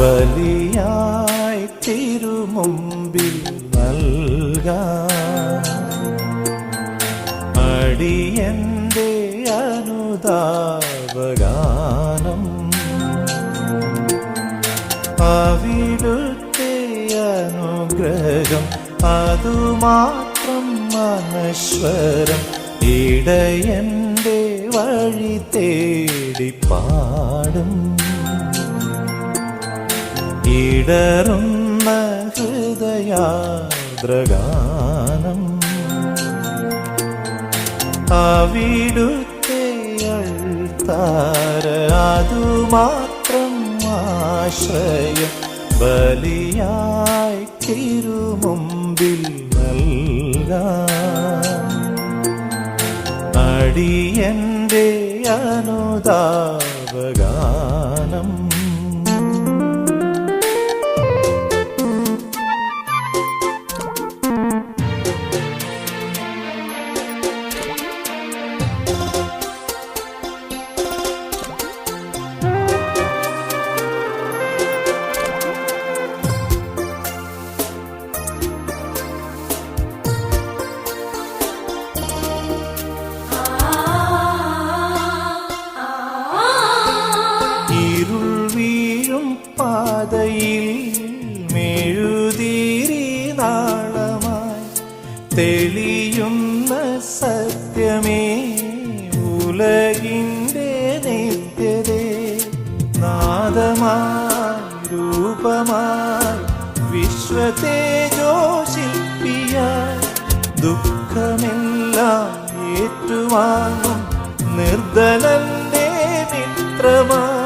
ബലിയായി തിരുമുമ്പിൽ നൽക. അടിയന്റെ അനുതാപഗാനം. അവിടുത്തെ അനുഗ്രഹം അതുമാത്രം മനശ്വരം ഇടയന്റെ വഴി തേടി പാടും. ഇടറുന്ന ഹൃദയാദ്രഗാനം അവിടുത്തെ അൾത്താര അതുമാത്രം ആശ്രയം ബലിയായി തിരുമുമ്പിൽ നൽകാം. അടിയന്റെ അനുതാപഗാനം തെളിയുന്ന സത്യമേ ഉലകിന്റെ നിത്യതേ. നാദമായി രൂപമായി വിശ്വതേജോശില്പിയായി ദുഃഖമെല്ലാം ഏറ്റുവാങ്ങും നിർദ്ദലന്റെ മിത്രമായി.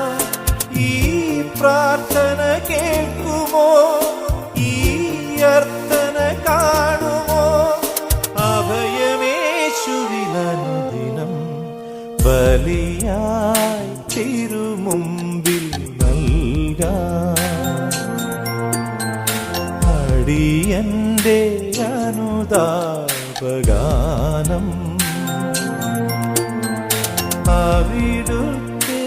ബലിയായി തിരുമുമ്പിൽ നൽകാം അടിയന്റെ അനുതാപഗാനം. അവിടുത്തെ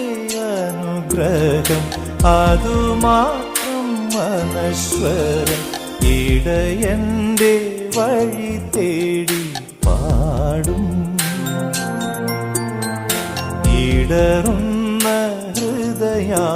അനുഗ്രഹം അതുമാത്രം മനശ്വരം ഇടയന്റെ വഴി തേടി പാടും. ഇടറുന്ന ഹൃദയാദ്രഗാനം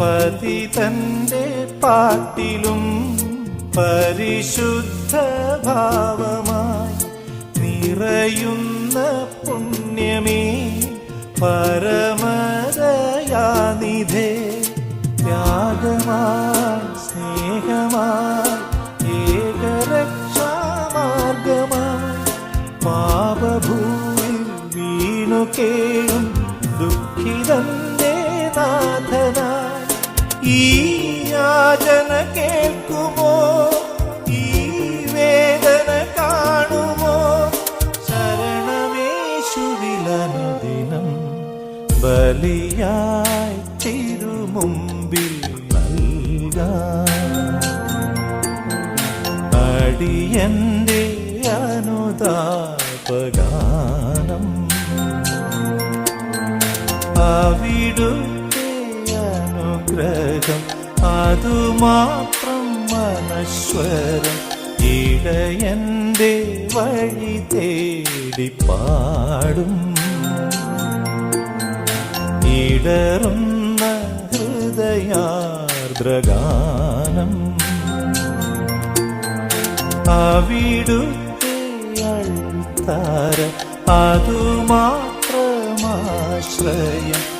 പതിതന്റെ പാട്ടിലും പരിശുദ്ധ ഭാവമായി നിറയുന്ന പുണ്യമേ പരമരയാനിധേ ത്യാഗമായി ഈ യാചന കേൾക്കുമോ? ഈ വേദന കാണുമോ? ശരണമേശുവിലനുദിനം ബലിയായി തിരുമുമ്പിൽ അടിയന്റെ അനുതാപഗാനം അവിടുത്തെ അനുഗ്രഹം. അതുമാത്രം മനശ്വരം. ഇടയന്റെ വഴി തേടി പാടും. ഇടറുന്ന ഹൃദയാർദ്രഗാനം. അവിടുത്തെ അൾത്താര. അതുമാത്രമാശ്രയം.